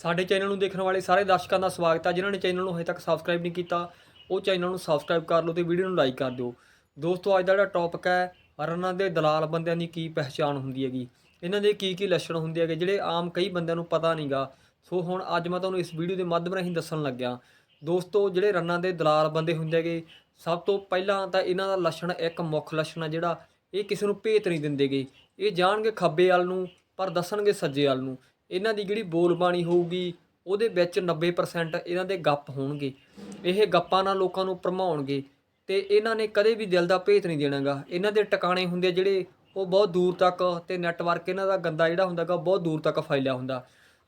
ਸਾਡੇ ਚੈਨਲ ਨੂੰ ਦੇਖਣ ਵਾਲੇ ਸਾਰੇ ਦਰਸ਼ਕਾਂ ਦਾ ਸਵਾਗਤ ਹੈ ਜਿਨ੍ਹਾਂ ਨੇ ਚੈਨਲ ਨੂੰ ਹਜੇ ਤੱਕ ਸਬਸਕ੍ਰਾਈਬ ਨਹੀਂ ਕੀਤਾ, ਉਹ ਚੈਨਲ ਨੂੰ ਸਬਸਕ੍ਰਾਈਬ ਕਰ ਲਓ ਤੇ ਵੀਡੀਓ ਨੂੰ ਲਾਈਕ ਕਰ ਦਿਓ। ਦੋਸਤੋ, ਅੱਜ ਦਾ ਜਿਹੜਾ ਟੌਪਿਕ ਹੈ, ਰਨਾਂ ਦੇ ਦਲਾਲ ਬੰਦਿਆਂ ਦੀ ਕੀ ਪਹਿਚਾਣ ਹੁੰਦੀ ਹੈਗੀ? ਇਹਨਾਂ ਦੇ ਕੀ ਕੀ ਲੱਛਣ ਹੁੰਦੇ ਹੈਗੇ, ਜਿਹੜੇ ਆਮ ਕਈ ਬੰਦਿਆਂ ਨੂੰ ਪਤਾ ਨਹੀਂਗਾ ਸੋ ਹੁਣ ਅੱਜ ਮੈਂ ਤੁਹਾਨੂੰ ਇਸ ਵੀਡੀਓ ਦੇ ਮਾਧਿਅਮ ਰਾਹੀਂ ਦੱਸਣ ਲੱਗਿਆ। ਦੋਸਤੋ, ਜਿਹੜੇ ਰੰਨਾਂ ਦੇ ਦਲਾਲ ਬੰਦੇ ਹੁੰਦੇ ਹੈਗੇ, ਸਭ ਤੋਂ ਪਹਿਲਾਂ ਤਾਂ ਇਹਨਾਂ ਦਾ ਲੱਛਣ, ਇੱਕ ਮੁੱਖ ਲੱਛਣ ਹੈ ਜਿਹੜਾ ਇਹ ਕਿਸੇ ਨੂੰ ਭੇਤ ਨਹੀਂ ਦਿੰਦੇਗੇ ਇਹ ਜਾਣਗੇ ਖੱਬੇ ਵੱਲ ਨੂੰ, ਪਰ ਦੱਸਣਗੇ ਸੱਜੇ ਵੱਲ ਨੂੰ। ਇਹਨਾਂ ਦੀ ਜਿਹੜੀ ਬੋਲਬਾਣੀ ਹੋਊਗੀ, ਉਹਦੇ ਵਿੱਚ 90% ਇਹਨਾਂ ਦੇ ਗੱਪ ਹੋਣਗੇ। ਇਹ ਗੱਪਾਂ ਨਾਲ ਲੋਕਾਂ ਨੂੰ ਭਰਮਾਉਣਗੇ। ਤੇ ਇਹਨਾਂ ਨੇ ਕਦੇ ਵੀ ਦਿਲ ਦਾ ਭੇਤ ਨਹੀਂ ਦੇਣਾਗਾ। ਇਹਨਾਂ ਦੇ ਟਿਕਾਣੇ ਹੁੰਦੇ ਆ ਜਿਹੜੇ, ਉਹ ਬਹੁਤ ਦੂਰ ਤੱਕ ਤੇ ਨੈਟਵਰਕ ਇਹਨਾਂ ਦਾ ਗੰਦਾ ਜਿਹੜਾ ਹੁੰਦਾਗਾ ਬਹੁਤ ਦੂਰ ਤੱਕ ਫੈਲਿਆ ਹੁੰਦਾ।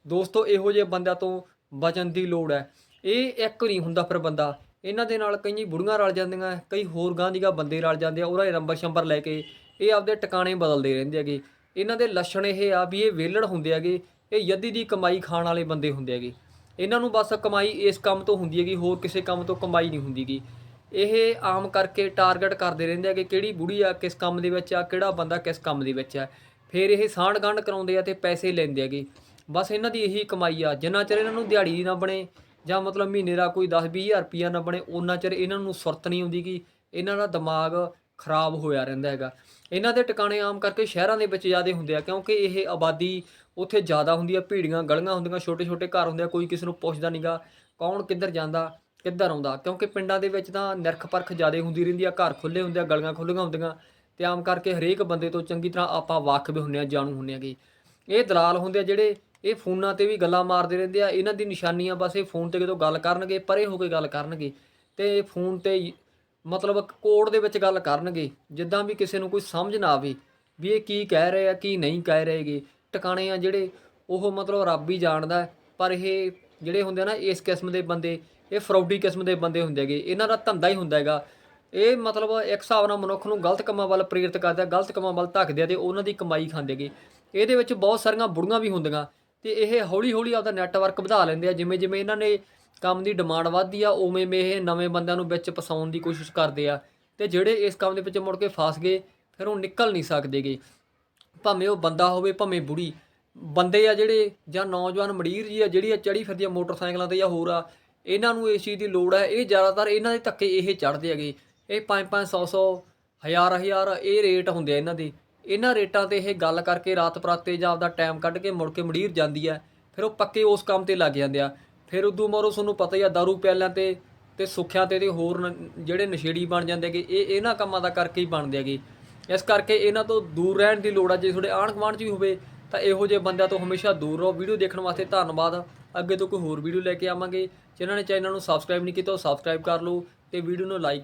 ਦੋਸਤੋ, ਇਹੋ ਜਿਹੇ ਬੰਦਿਆਂ ਤੋਂ ਬਚਣ ਦੀ ਲੋੜ ਹੈ। ਇਹ ਇੱਕ ਨਹੀਂ ਹੁੰਦਾ ਫਿਰ ਬੰਦਾ। ਇਹਨਾਂ ਦੇ ਨਾਲ ਕਈ ਬੁੜੀਆਂ ਰਲ ਜਾਂਦੀਆਂ, ਕਈ ਹੋਰ ਗਾਂ ਦੀਆਂ ਬੰਦੇ ਰਲ ਜਾਂਦੇ ਆ, ਉਹਦਾ ਨੰਬਰ ਸ਼ੰਬਰ ਲੈ ਕੇ ਇਹ ਆਪਦੇ ਟਿਕਾਣੇ ਬਦਲਦੇ ਰਹਿੰਦੇ ਹੈਗੇ। ਇਹਨਾਂ ਦੇ ਲੱਛਣ ਇਹ ਆ ਵੀ ਇਹ ਵੇਲੜ ਹੁੰਦੇ ਹੈਗੇ। ਇਹ ਯੱਦੀ ਦੀ ਕਮਾਈ ਖਾਣ ਵਾਲੇ ਬੰਦੇ ਹੁੰਦੇ ਹੈਗੇ। ਇਹਨਾਂ ਨੂੰ ਬਸ ਕਮਾਈ ਇਸ ਕੰਮ ਤੋਂ ਹੁੰਦੀ ਹੈਗੀ, ਹੋਰ ਕਿਸੇ ਕੰਮ ਤੋਂ ਕਮਾਈ ਨਹੀਂ ਹੁੰਦੀਗੀ ਇਹ ਆਮ ਕਰਕੇ ਟਾਰਗੇਟ ਕਰਦੇ ਰਹਿੰਦੇ ਆ ਕਿ ਕਿਹੜੀ ਬੁੜੀ ਆ, ਕਿਸ ਕੰਮ ਦੇ ਵਿੱਚ ਆ, ਕਿਹੜਾ ਬੰਦਾ ਕਿਸ ਕੰਮ ਦੇ ਵਿੱਚ ਆ। ਫਿਰ ਇਹ ਸਾਂਢ ਗੰਢ ਕਰਾਉਂਦੇ ਆ ਤੇ ਪੈਸੇ ਲੈਂਦੇ ਹੈਗੇ। ਬਸ ਇਹਨਾਂ ਦੀ ਇਹੀ ਕਮਾਈ ਆ, ਜਿੰਨਾ ਚਿਰ ਇਹਨਾਂ ਨੂੰ ਦਿਹਾੜੀ ਨਾ ਬਣੇ, ਜਾਂ ਮਤਲਬ ਮਹੀਨੇ ਦਾ ਕੋਈ 10 20000 ਰੁਪਿਆ ਨਾ ਬਣੇ ਉਹਨਾਂ ਚਿਰ ਇਹਨਾਂ ਨੂੰ ਸੁਰਤ ਨਹੀਂ ਆਉਂਦੀ ਕਿ ਇਹਨਾਂ ਦਾ ਦਿਮਾਗ ਖਰਾਬ ਹੋਇਆ ਰਹਿੰਦਾ ਹੈਗਾ। ਇਹਨਾਂ ਦੇ ਟਿਕਾਣੇ ਆਮ ਕਰਕੇ ਸ਼ਹਿਰਾਂ ਦੇ ਵਿੱਚ ਜ਼ਿਆਦਾ ਹੁੰਦੇ ਆ, ਕਿਉਂਕਿ ਇਹ ਆਬਾਦੀ ਉੱਥੇ ਜ਼ਿਆਦਾ ਹੁੰਦੀ ਆ, ਭੀੜੀਆਂ ਗਲੀਆਂ ਹੁੰਦੀਆਂ ਛੋਟੇ ਛੋਟੇ ਘਰ ਹੁੰਦੇ ਆ, ਕੋਈ ਕਿਸੇ ਨੂੰ ਪੁੱਛਦਾ ਨਹੀਂਗਾ ਕੌਣ ਕਿੱਧਰ ਜਾਂਦਾ, ਕਿੱਧਰ ਆਉਂਦਾ, ਕਿਉਂਕਿ ਪਿੰਡਾਂ ਦੇ ਵਿੱਚ ਤਾਂ ਨਿਰਖ ਪਰਖ ਜ਼ਿਆਦਾ ਹੁੰਦੀ ਰਹਿੰਦੀ ਆ, ਘਰ ਖੁੱਲੇ ਹੁੰਦੇ ਆ, ਗਲੀਆਂ ਖੁੱਲੀਆਂ ਹੁੰਦੀਆਂ, ਤੇ ਆਮ ਕਰਕੇ ਹਰੇਕ ਬੰਦੇ ਤੋਂ ਚੰਗੀ ਤਰ੍ਹਾਂ ਆਪਾਂ ਵਾਕਿਫ ਹੁੰਨੇ ਆ, ਜਾਣੂ ਹੁੰਨੇ ਆਗੇ ਇਹ ਦਲਾਲ ਹੁੰਦੇ ਆ ਜਿਹੜੇ ਇਹ ਫੋਨਾਂ ਤੇ ਵੀ ਗੱਲਾਂ ਮਾਰਦੇ ਰਹਿੰਦੇ ਆ, ਇਹਨਾਂ ਦੀ ਨਿਸ਼ਾਨੀਆਂ ਬਸ ਇਹ ਫੋਨ ਤੇ ਜਦੋਂ ਗੱਲ ਕਰਨਗੇ, ਪਰੇ ਹੋ ਕੇ ਗੱਲ ਕਰਨਗੇ, ਤੇ ਫੋਨ ਤੇ ਮਤਲਬ ਕੋਡ ਦੇ ਵਿੱਚ ਗੱਲ ਕਰਨਗੇ, ਜਿੱਦਾਂ ਵੀ ਕਿਸੇ ਨੂੰ ਕੋਈ ਸਮਝ ਨਾ ਆਵੇ ਵੀ ਇਹ ਕੀ ਕਹਿ ਰਹੇ ਆ, ਕੀ ਨਹੀਂ ਕਹਿ ਰਹੇਗੇ। ਟਿਕਾਣੇ ਆ ਜਿਹੜੇ, ਉਹ ਮਤਲਬ ਰੱਬ ਹੀ ਜਾਣਦਾ ਪਰ ਇਹ ਜਿਹੜੇ ਹੁੰਦੇ ਆ ਨਾ, ਇਸ ਕਿਸਮ ਦੇ ਬੰਦੇ, ਇਹ ਫਰੌਡੀ ਕਿਸਮ ਦੇ ਬੰਦੇ ਹੁੰਦੇ ਹੈਗੇ। ਇਹਨਾਂ ਦਾ ਧੰਦਾ ਹੀ ਹੁੰਦਾ ਹੈਗਾ। ਇਹ ਮਤਲਬ ਇੱਕ ਹਿਸਾਬ ਨਾਲ ਮਨੁੱਖ ਨੂੰ ਗਲਤ ਕੰਮਾਂ ਵੱਲ ਪ੍ਰੇਰਿਤ ਕਰਦਾ, ਗਲਤ ਕੰਮਾਂ ਵੱਲ ਧੱਕਦੇ ਆ ਤੇ ਉਹਨਾਂ ਦੀ ਕਮਾਈ ਖਾਂਦੇ ਹੈਗੇ। ਇਹਦੇ ਵਿੱਚ ਬਹੁਤ ਸਾਰੀਆਂ ਬੁੜੀਆਂ ਵੀ ਹੁੰਦੀਆਂ ਤੇ ਇਹ ਹੌਲੀ ਹੌਲੀ ਆਪਦਾ ਨੈਟਵਰਕ ਵਧਾ ਲੈਂਦੇ ਆ ਜਿਵੇਂ ਜਿਵੇਂ ਇਹਨਾਂ ਨੇ ਕੰਮ ਦੀ ਡਿਮਾਂਡ ਵੱਧਦੀ ਆ, ਉਵੇਂ ਉਵੇਂ ਇਹ ਨਵੇਂ ਬੰਦਿਆਂ ਨੂੰ ਵਿੱਚ ਫਸਾਉਣ ਦੀ ਕੋਸ਼ਿਸ਼ ਕਰਦੇ ਆ। ਤੇ ਜਿਹੜੇ ਇਸ ਕੰਮ ਦੇ ਵਿੱਚ ਮੁੜ ਕੇ ਫਸ ਗਏ, ਫਿਰ ਉਹ ਨਿਕਲ ਨਹੀਂ ਸਕਦੇਗੇ। ਭਾਵੇਂ ਉਹ ਬੰਦਾ ਹੋਵੇ, ਭਾਵੇਂ ਬੁੜੀ। ਬੰਦੇ ਆ ਜਿਹੜੇ, ਜਾਂ ਨੌਜਵਾਨ ਮੜੀਰ ਜੀ ਆ, ਜਿਹੜੀ ਆ ਚੜੀ ਫਿਰਦੀ ਆ ਮੋਟਰਸਾਈਕਲਾਂ ਤੇ ਜਾਂ ਹੋਰ ਆ, ਇਹਨਾਂ ਨੂੰ ਇਸ ਚੀਜ਼ ਦੀ ਲੋੜ ਹੈ ਇਹ ਜ਼ਿਆਦਾਤਰ ਇਹਨਾਂ ਦੇ ਧੱਕੇ ਇਹ ਚੜਦੇ ਹੈਗੇ। ਇਹ 5-5 100 ਹਜ਼ਾਰ ਹਜ਼ਾਰ, ਇਹ ਰੇਟ ਹੁੰਦੇ ਆ ਇਹਨਾਂ ਦੇ। ਇਹਨਾਂ ਰੇਟਾਂ ਤੇ ਇਹ ਗੱਲ ਕਰਕੇ ਰਾਤ ਪਰਾਤੇ ਜਾਂ ਆਪਦਾ ਟਾਈਮ ਕੱਢ ਕੇ ਮੁੜ ਕੇ ਮੜੀਰ ਜਾਂਦੀ ਆ, ਫਿਰ ਉਹ ਪੱਕੇ ਉਸ ਕੰਮ ਤੇ ਲੱਗ ਜਾਂਦੇ ਆ। ਫਿਰ ਉਦੋਂ ਮਰੋ ਤੁਹਾਨੂੰ ਪਤਾ ਹੀ ਆ ਦਾਰੂ ਪਿਆਲਿਆਂ ਤੇ ਤੇ ਸੁੱਖਿਆਂ ਤੇ ਤੇ ਹੋਰ ਨ- ਜਿਹੜੇ ਨਸ਼ੇੜੀ ਬਣ ਜਾਂਦੇ ਹੈਗੇ ਇਹ, ਇਹਨਾਂ ਕੰਮਾਂ ਦਾ ਕਰਕੇ ਹੀ ਬਣਦੇ ਹੈਗੇ। ਇਸ ਕਰਕੇ ਇਹਨਾਂ ਤੋਂ ਦੂਰ ਰਹਿਣ ਦੀ ਲੋੜ ਆ, ਜੇ ਤੁਹਾਡੇ ਆਣ ਗੁਆਂਢ 'ਚ ਵੀ ਹੋਵੇ, ਤਾਂ ਇਹੋ ਜਿਹੇ ਬੰਦਿਆਂ ਤੋਂ ਹਮੇਸ਼ਾ ਦੂਰ ਰਹੋ। ਵੀਡੀਓ ਦੇਖਣ ਵਾਸਤੇ ਧੰਨਵਾਦ। ਅੱਗੇ ਤੋਂ ਕੋਈ ਹੋਰ ਵੀਡੀਓ ਲੈ ਕੇ ਆਵਾਂਗੇ। ਜਿਨ੍ਹਾਂ ਨੇ ਚੈਨਲ ਨੂੰ ਸਬਸਕ੍ਰਾਈਬ ਨਹੀਂ ਕੀਤਾ, ਉਹ ਸਬਸਕ੍ਰਾਈਬ ਕਰ ਲਓ ਤੇ ਵੀਡੀਓ ਨੂੰ ਲਾਈਕ